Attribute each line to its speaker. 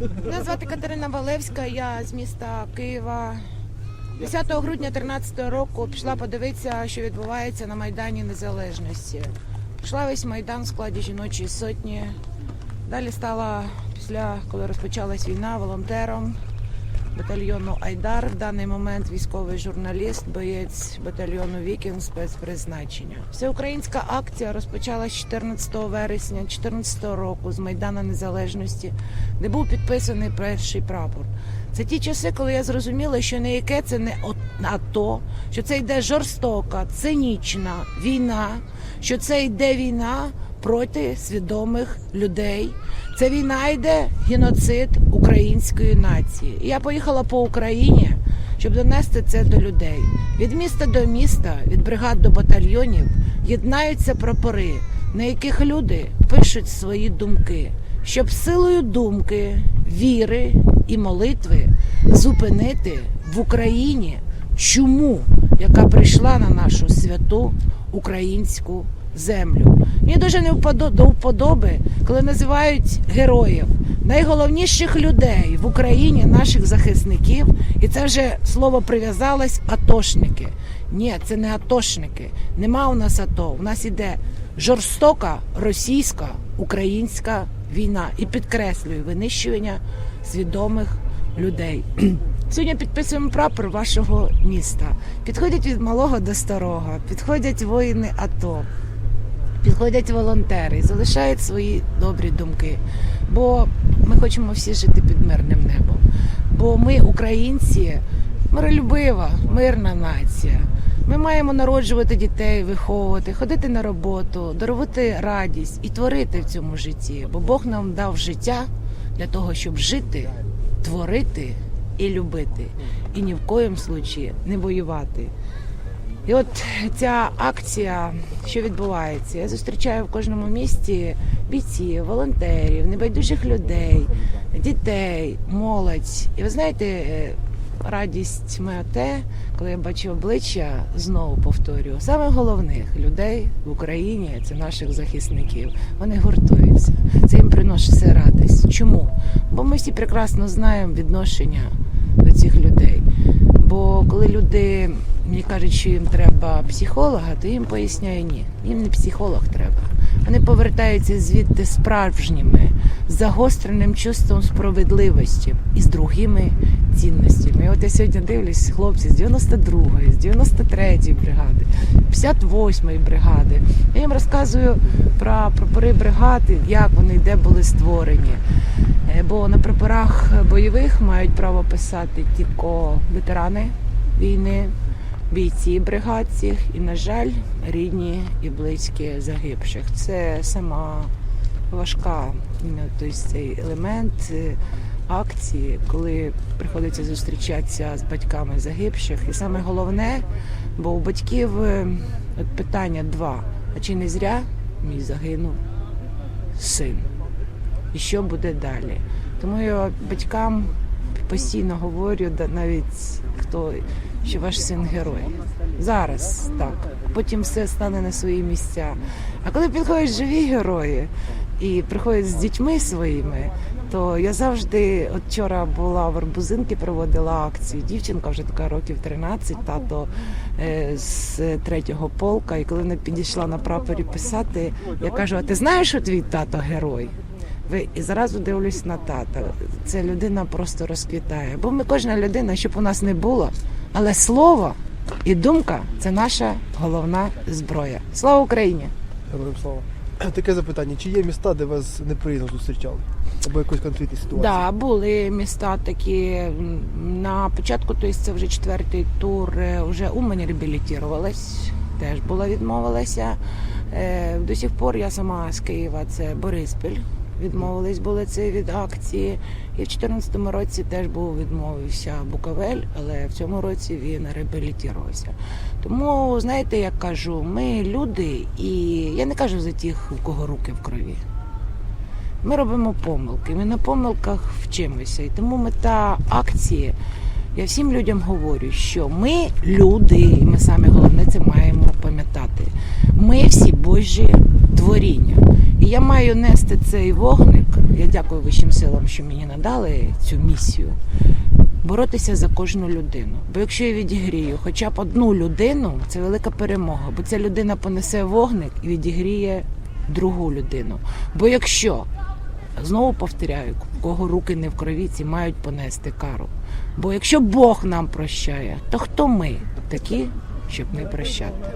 Speaker 1: Мене звати Катерина Валевська, я з міста Києва. 10 грудня 2013 року пішла подивитися, що відбувається на Майдані Незалежності. Пішла весь майдан в складі жіночої сотні. Далі стала після коли розпочалась війна волонтером батальйону Айдар. В даний момент військовий журналіст, боєць батальйону Вікінг спецпризначення. Всеукраїнська акція розпочалась 14 вересня 2014 року з Майдана Незалежності, де був підписаний перший прапор. Це ті часи, коли я зрозуміла, що не яке це не АТО, що це йде жорстока, цинічна війна, що це йде війна проти свідомих людей. Це війна йде геноцид української нації. Я поїхала по Україні, щоб донести це до людей. Від міста до міста, від бригад до батальйонів єднаються прапори, на яких люди пишуть свої думки, щоб силою думки, віри і молитви зупинити в Україні чуму, яка прийшла на нашу святу українську землю. Мені дуже не до вподоби, коли називають героїв найголовніших людей в Україні, наших захисників, і це вже слово прив'язалось атошники. Ні, це не атошники. Нема у нас АТО. У нас іде жорстока російська українська війна і підкреслюю винищування свідомих людей. Сьогодні підписуємо прапор вашого міста. Підходять від малого до старого, підходять воїни АТО, підходять волонтери залишають свої добрі думки. Бо ми хочемо всі жити під мирним небом. Бо ми, українці, миролюбива, мирна нація. Ми маємо народжувати дітей, виховувати, ходити на роботу, дарувати радість і творити в цьому житті. Бо Бог нам дав життя для того, щоб жити, творити і любити. І ні в коїм случаї не воювати. І от ця акція, що відбувається, я зустрічаю в кожному місті бійців, волонтерів, небайдужих людей, дітей, молодь. І ви знаєте, е, радість моя те, коли я бачу обличчя, знову повторюю, саме головних людей в Україні це наших захисників. Вони гуртуються. Це їм приносить радість. Чому? Бо ми всі прекрасно знаємо відношення до цих людей. Бо коли люди мені кажуть, що їм треба психолога, то їм поясняю ні. Їм не психолог треба. Вони повертаються звідти справжніми, загостреним чувством справедливості і з другими цінностями. От я сьогодні дивлюсь, хлопці з 92-ї, з 93-ї бригади, 58-ї бригади. Я їм розказую про прапори бригади, як вони де були створені. Е, Бо на прапорах бойових мають право писати тільки ветерани війни, бійці бригад цих і, на жаль, рідні і близькі загибших. Це сама важка тобто цей елемент е, акції, коли приходиться зустрічатися з батьками загибших. І саме головне, бо у батьків е, от питання два: а чи не зря мій загинув син? І що буде далі? Тому я батькам постійно говорю, навіть хто що ваш син герой. Зараз так. Потім все стане на свої місця. А коли підходять живі герої і приходять з дітьми своїми, то я завжди, от вчора була в Арбузинки, проводила акцію. Дівчинка вже така років 13, тато е, з третього полка. І коли вона підійшла на прапорі писати, я кажу: а ти знаєш, що твій тато герой? Ви і зразу дивлюсь на тата. Це людина просто розквітає. Бо ми кожна людина, щоб у нас не було, але слово і думка це наша головна зброя. Слава Україні!
Speaker 2: Героям слава. Таке запитання: чи є міста, де вас неприємно зустрічали? Або якось конфліктні ситуації?
Speaker 1: Да, були міста такі на початку, тобто це вже четвертий тур. е, Вже Умань реабілітувалась, теж була відмовилася. Е, До сих пор я сама з Києва, це Бориспіль. Відмовились були це від акції. І в 2014 році теж був відмовився Буковель, але в цьому році він реабілітувався. Тому, знаєте, як кажу, ми люди, і я не кажу за тих, у кого руки в крові. Ми робимо помилки. Ми на помилках вчимося. І тому мета акції. Я всім людям говорю, що ми люди, і ми саме головне це маємо пам'ятати. Ми всі Божі творіння. І я маю нести цей вогник. Я дякую вищим силам, що мені надали цю місію. Боротися за кожну людину. Бо якщо я відігрію хоча б одну людину, це велика перемога. Бо ця людина понесе вогник і відігріє другу людину. Бо якщо знову повторяю, кого руки не в крові, ці мають понести кару. Бо якщо Бог нам прощає, то хто ми такі, щоб не прощати?